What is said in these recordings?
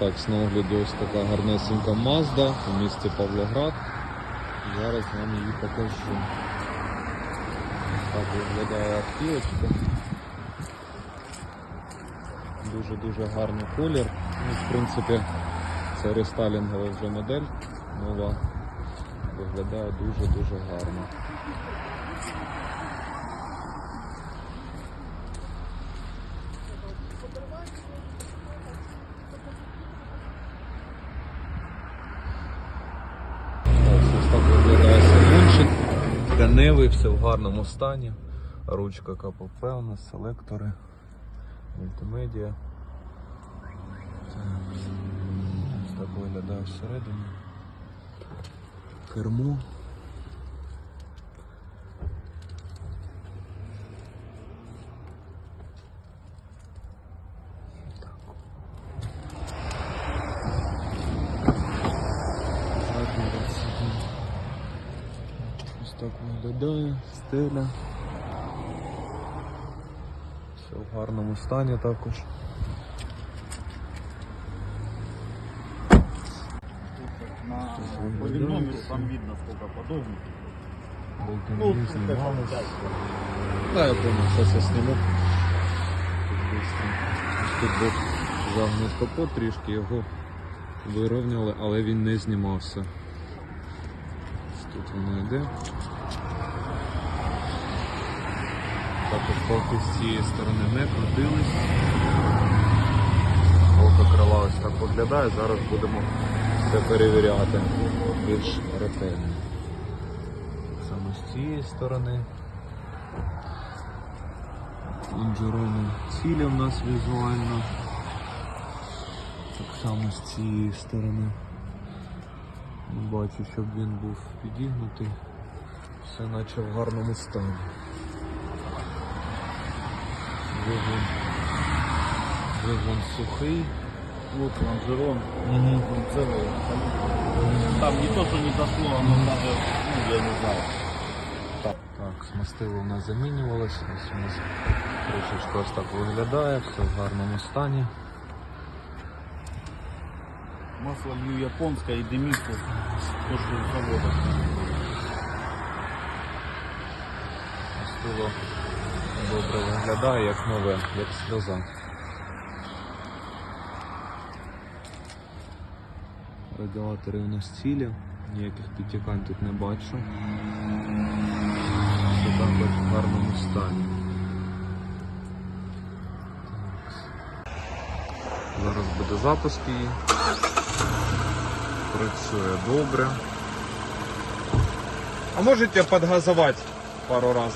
Так, з нагляду ось така гарнесенька Mazda у місті Павлоград. Зараз вам її покажу. Так виглядає автівочка. Дуже-дуже гарний колір. Ну, в принципі, це рестайлінгова вже модель нова. Виглядає дуже-дуже гарно. Ось ось так виглядає салончик. Тканевий, все в гарному стані. Ручка КПП у нас, селектори, мультимедіа. Ось так виглядає всередині. Кермо. так виглядає, стеля. Все в гарному стані також. На Слушай, по выглядит номеру всё. там видно сколько подобников. Болтинги Ну, знімались. как Да, я понял, сейчас я сниму. Тут быстро. Ось Тут був загнув капот трішки, його вирівняли, але він не знімався. Тут воно йде. Також полки з цієї сторони не крутились. Полка крила ось так виглядає, зараз будемо все перевіряти більш ретельно. Саме з цієї сторони. Лонжерони цілі в нас візуально. Так само з цієї сторони. Не бачу, щоб він був підігнутий. Все наче в гарному стані. Вигон, вигон сухий. Вот лонжерон, Угу. целый. Там, не то, что не зашло, оно даже, ну, я не знаю. Так, смастило у нас замінювалося. Ось у нас трішечки ось так виглядає, все в гарному стані. Масло лью японское и дымится, то, что из завода. Мастило добре виглядає, як нове, як сльоза. Радіатори у нас цілі, ніяких підтікань тут не бачу. Все також в гарному стані. Зараз буде запуск її. працює добре. А можете подгазувати пару раз?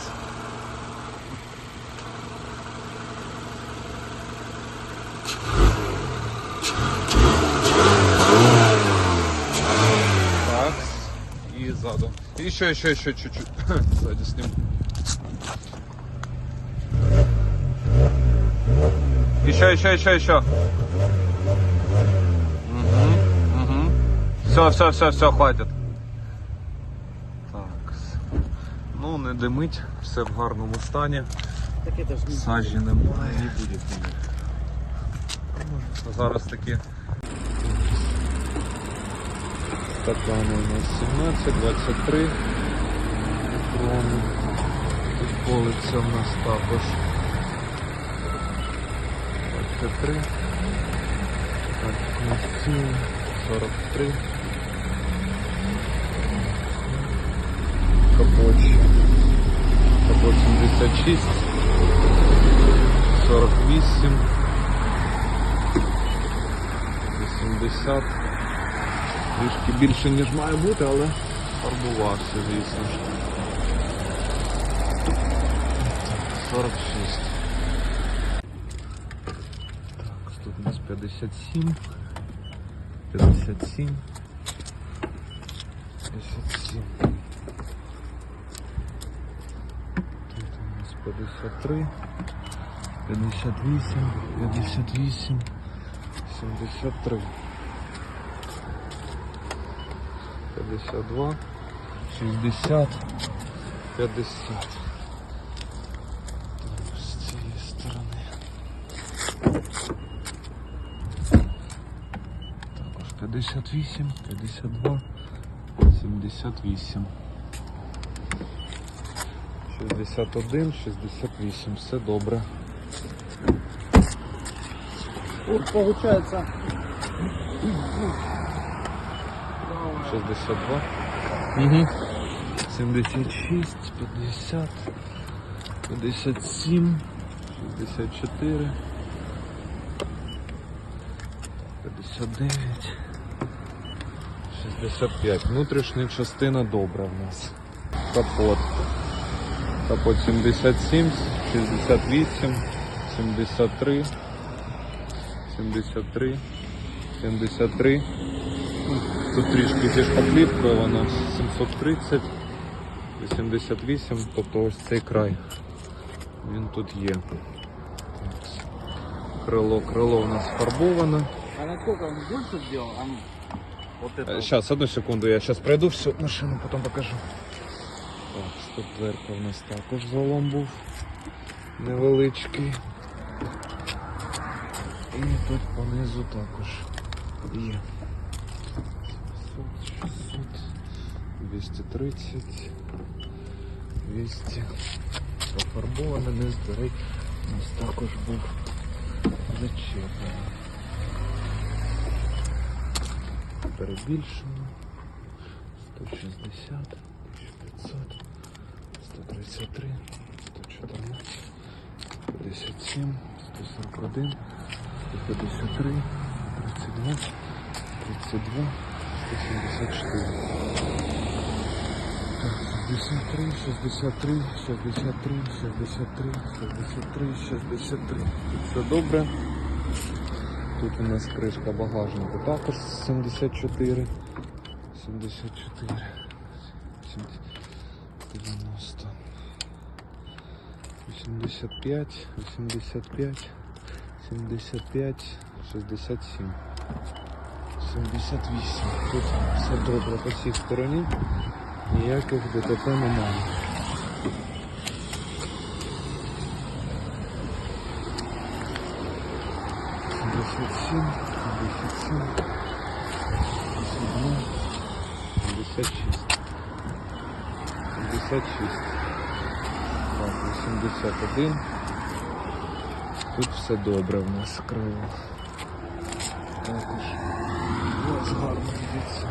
Так, і ззаду. І ще, ще, ще чуть-чуть. Ззаді сніму. Еще, еще, еще, еще. Все, все, все, все, хватит. Так. Ну, не димить, все в гарному стані. Сажі немає. не будет. Зараз такі. Стакани у нас 17, 23 крони. Тут полиця у нас також 23. Так, у нас ці 43. 36, 48, 80. Трішки більше ніж має бути, але фарбувався, звісно. 46. Так, тут у нас 57. 57. 57. 53. 58. 58. 73. 52, 60, 50. Так, з цієї сторони. 58, 52, 78. 61, 68, все добре. Вот получается 62. Угу. 76, 50, 57, 64, 59, 65. Внутрішня частина добра в нас. Капот. Капот 77, 68, 73, 73, 73. Тут трішки зі шпаклівкою, вона 730, 88, тобто ось цей край. Він тут є. Крило, крило у нас фарбоване. А насколько он больше сделал? А ну, вот это. Сейчас, одну секунду, я сейчас пройду всю машину, потім покажу. Стоп дверка у нас також залом був невеличкий. І тут понизу також є. 600, 230, 200. Пофарбоване, низ дверей у нас також був зачеплений. Перебільшено. 160, 1500, 133, 114, 57, 141, 153, 32, 32, 174. Так, 63, 63, 63, 63, 63, 63. Тут все добре. Тут у нас кришка багажника також 74. 74. 90. 85, 85, 75, 67. 78. Тут все добре по всій стороні. Ніяких ДТП немає. Сімдесят сім, сімдесят сім, сімдесят шість. 56. Так, 81. Тут все добре в нас крило. Також. Ось гарно дивіться.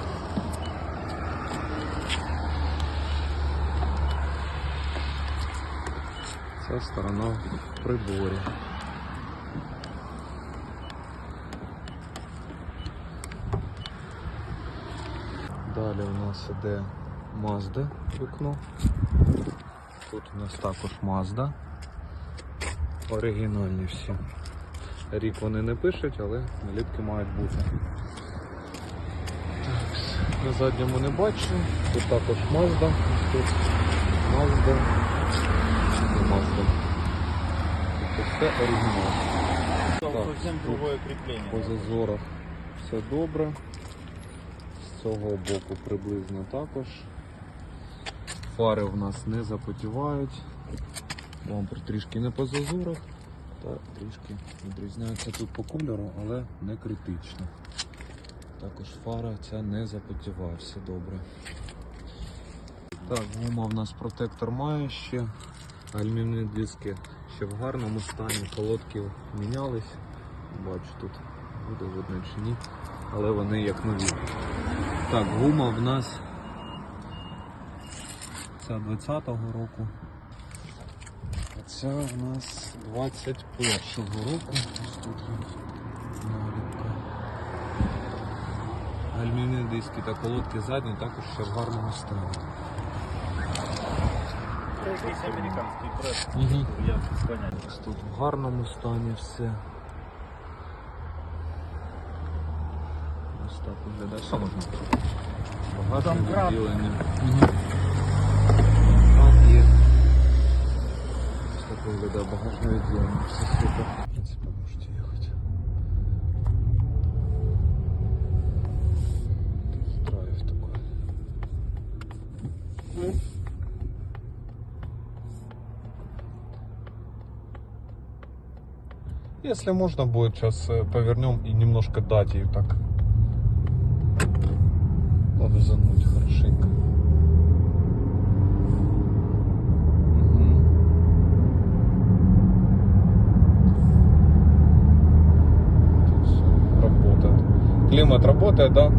Ця сторона в приборі. Далі у нас іде Mazda вікно. Тут у нас також Mazda. Оригінальні всі. Рік вони не пишуть, але наліпки мають бути. Так, на задньому не бачу. Тут також Mazda. Тут Mazda. І Mazda. Тобто все оригінал. Так. По зазорах все добре. З цього боку приблизно також. Фари в нас не запотівають. Бампер трішки не по зазорах, та трішки відрізняється тут по кольору, але не критично. Також фара ця не запотіває, все добре. Так, гума в нас протектор має ще. Алюмінні диски ще в гарному стані, колодки мінялись. Бачу тут буде видно чи ні, але вони як нові. Так, гума в нас ця 20-го року. А ця в нас 21-го року. Ось тут є наліпка. Алюмінійні диски та колодки задні також ще в гарному стані. Здесь американский пресс. Угу. Я. Ось тут в гарному стані все. Ось так виглядає. Що можна? Багато відділення. Угу. Ось так виглядає багажне відділення. Все супер. В принципі, можете їхати. Драйв такой. Если можно будет, сейчас повернем и немножко дать ее так обзануть хорошенько. Климат работает, да?